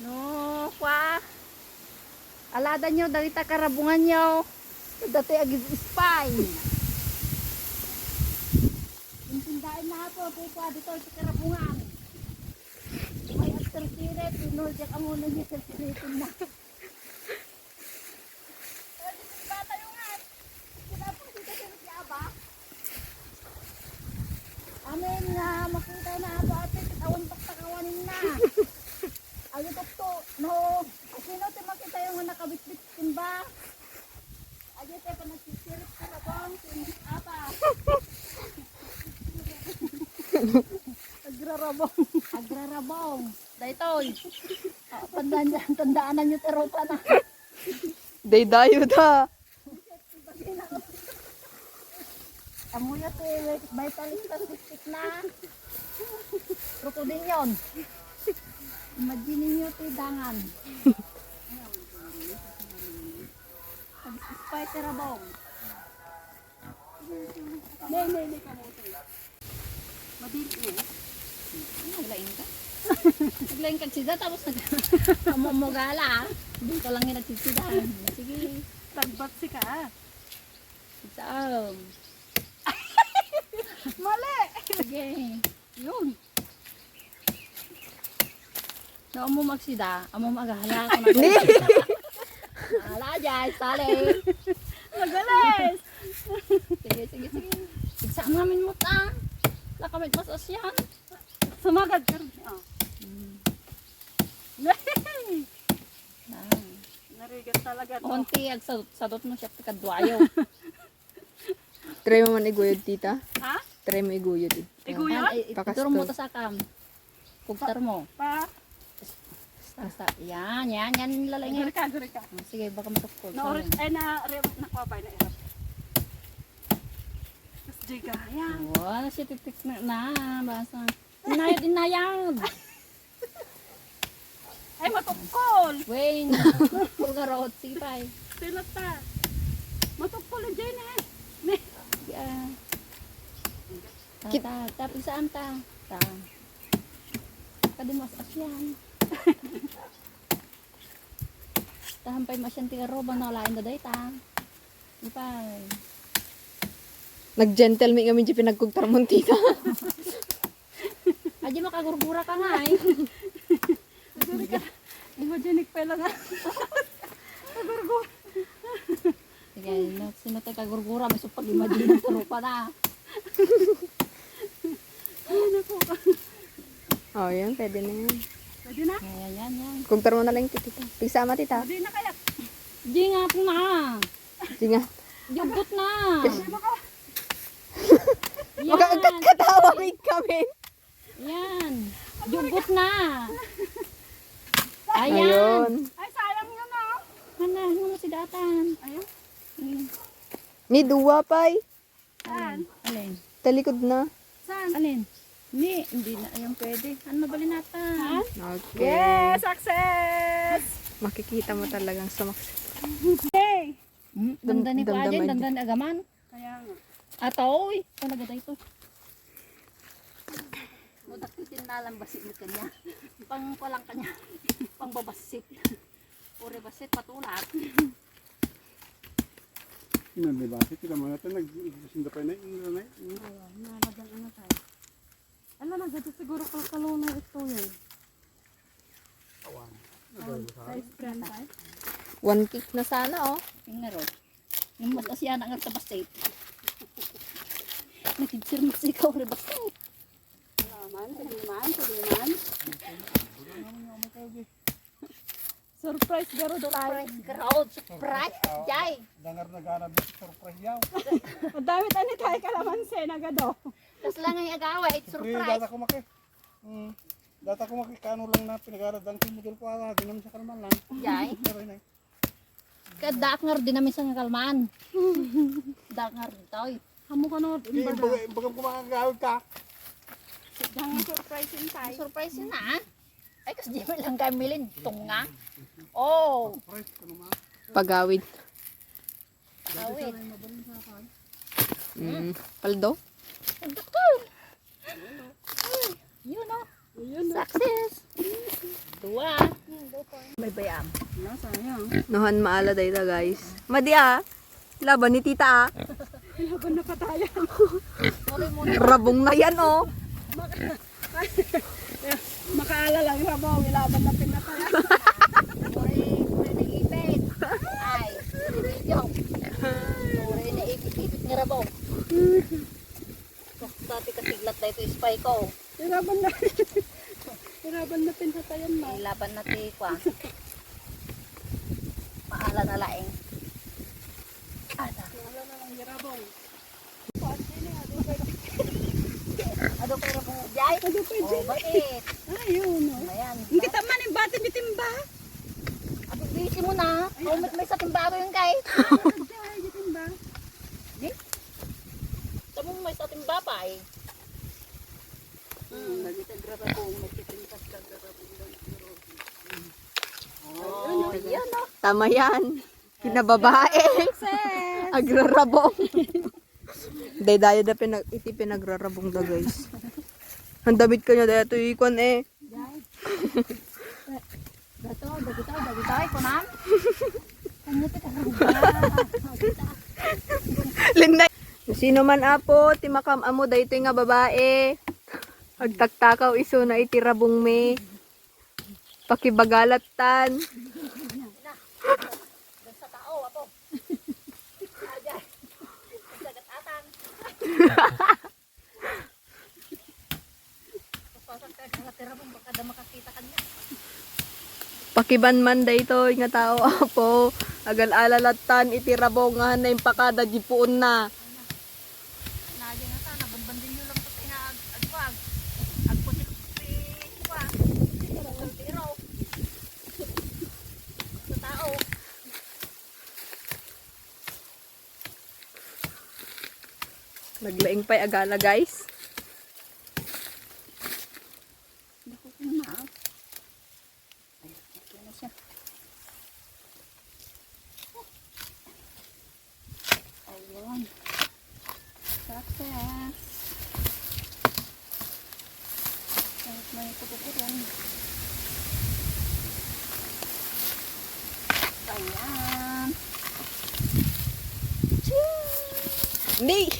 No, kwa. Alada nyo, dagita karabungan nyo. Dati agis spy. Intindahin na po, po dito sa karabungan. May after siret, pinol siya ka muna niya sa siretin na. Amin na makita na ato ate, katawan pagtakawanin na. No. Sino te makita yung nakabitbit timba? Ayun te pa nagsisirit ka na bang, hindi apa. Agrarabong. Agrarabong. Daytoy. Ah, tandaan niya, tandaanan niyo pero pa na. Day dayo ta. Amuya te, vitalist statistic na. Krokodil yun. Imagine niyo te, dangan. Spider abong. Ne, ne, ne, kamote. Madili mo. Naglain ka? Naglain ka sida tapos nag mamumugala. Hindi ka lang yung nagsisida. Sige. Tagbat si ka. Saan? Mali! Sige. Yun. Na mo magsida, amo magahala ko na. Ni. Hala dyan, sali. Magalis! Sige, sige, sige. Saan namin mo ta? Nakamit mas asyan. Sumagad ka rin. Oh. Narigat talaga. to. Ag sa sadot mo siya kadwayo. Try mo man iguyod tita. Ha? Try mo iguyod. eh. Iguyod? Ay, Pakas Ituro mo to sa kam. Kugtar mo. Pa? Basta, yan, yan, yan lalangin. Guri ka, guri ka. Sige, baka matukol. Na orange, ay na, nakuha na irap. Tapos jiga. Ayan. Wala siya titik na, na basa. Inayad, inayad. Ay, matukol! Wayne, pulgarot, sipay. Silat ta. Matukol na dyan eh. Ne. Yeah. Ta, Kit- ta, tapi saan ta? Ta. Kadimas asyan. Tahampay masyan ti aroba na lain daday ta. Ipay. Nag-gentle kami di pinagkugtar mo tita. Aji makagurgura ka nga eh. Guri ka. Imagine pa lang ha. Agurgo. Sige, no, sino tayo kagurgura, may supag imagine sa rupa na. Ay, naku. oh, yan. Pwede na yan. Pwede na? Ayan, yan, yan. Kugtar mo na lang tita. Pigsama tita. Pwede na kaya. Di nga po na. Di nga. Yugot na. Yan. Magkagat katawa kami. Yan. Yugot na. Ayan. Ayun. Ay, sayang yun ah. Hana, hana mo si Datan. Ayun. Ni duwa pay. Saan? Alin? Talikod na. Saan? Alin? Hindi, hindi na. Ayan pwede. Ano mabali nata? Okay. Yes! Success! Makikita mo talagang sumak. Yay! Hmm? Ganda ni pa damdaman dyan, ganda ni agaman. Kaya nga. Atoy! Talaga tayo ito. Mudakitin na lang basit mo kanya. Pang palang kanya. Pang babasit. Pure basit patulat. Yan, di ba? Kita mo natin, nagsinda pa na yung na Nalagang ano tayo. Ano na, dito siguro kalkaluna ito yun. Size brand tayo. One kick na sana oh. Yung nga ron. Yung mas asya na nga sa basit. Nakitsir mo si ikaw rin basit. Naman, sige naman, sige naman. Surprise garo do tayo. Surprise crowd. Surprise. Jai. Dangar na gana surprise yaw. Ang dami tani tayo kalamansi na gado. Tapos lang ang agawa. It's surprise. data ko maki. Hmm. Data ko maki kano lang na pinagara dan si model ko ala, di naman sa kalman lang. Na. Kadak nga din namin sa kalman. Dak nga rin tayo. Hamo ka no, Eh, baga baga ko makagawid ka. Dang surprise yun tayo. Surprise yun na. Ay, kasi di mo lang kayo milin. Tunga. Oh. Surprise ko naman. Pagawid. Awit. Mm. Paldo. Pagdakol. Yun o. Success. Dua. May bayam. Nohan maala day ta guys. Madi ah. Laban ni tita ah. Laban na patayan. Rabong na yan oh. Makaala lang rabaw, ilaban na pinatayan. Puri, puri na ipit. Ay, video. Puri na ipit-ipit nga rabaw. Dati spy ko. Ilaban na. Ilaban na pinatayan na. Laban na ti kwa. Maala na laeng. Ada. Wala na lang yarabaw. Ado kay ra mo jay? Ado kay Oh, bakit? Ayun. oh. Ayan. Hindi kita man yung bati bitimba. Abi busy mo na. Kumit may sa timbaro yung kay. Ay, bitimba. Tamo may sa timbapa eh. Hmm, lagi sa grababong, magkitintas ka grababong. Oh, yan oh. Tama yan. Kinababae. Agrarabong. Day dayo da pinag iti pinagrarabong da guys. Ang damit kanya daya to ikon eh. Dato, dagito, dagito ay kunan. Kanya ti ka Linday. Sino man apo, timakam amo dayto nga babae. Agtaktakaw iso na itirabong me. Da makakita kanya. Pakiban man dayto nga tao apo. Agal alalatan itirabong nga na pakada jipuon na. Naja nga ta nabanbandin nyo lang pati nga ag agwag. Agputi kwa. Tiro. Sa tao. Naglaing pa'y agala guys. Ayun. Success. Kahit may kutukuran. Ayan. Hindi!